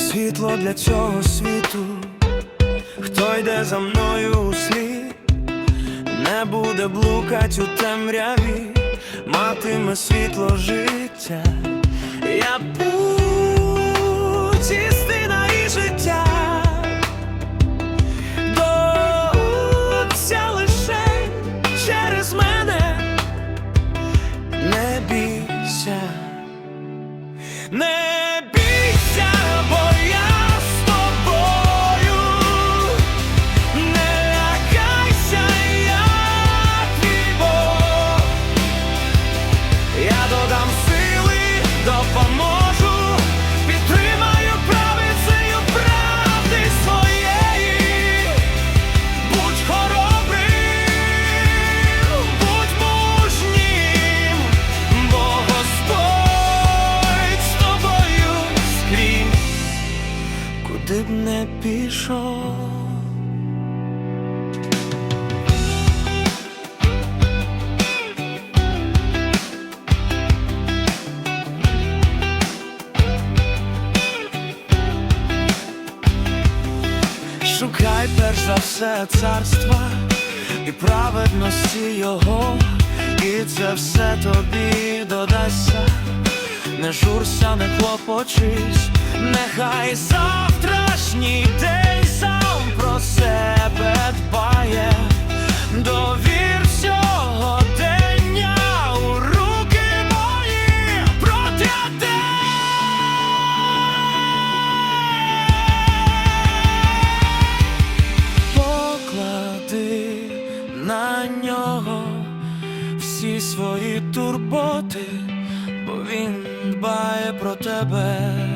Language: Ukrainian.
світло для цього світу, хто йде за мною у слід, не буде блукать у темряві, матиме світло життя. Я путь, істина і життя. До Отця лише через мене. Не бійся, не допоможу, підтримаю правицею правди своєї. Будь хоробрим, будь мужнім, бо з тобою скрізь, куди б не пішов. Шукай перш за все царства і праведності Його, і це все тобі додасться. Не журся, не клопочись, нехай завтрашній на нього всі свої турботи, бо він дбає про тебе.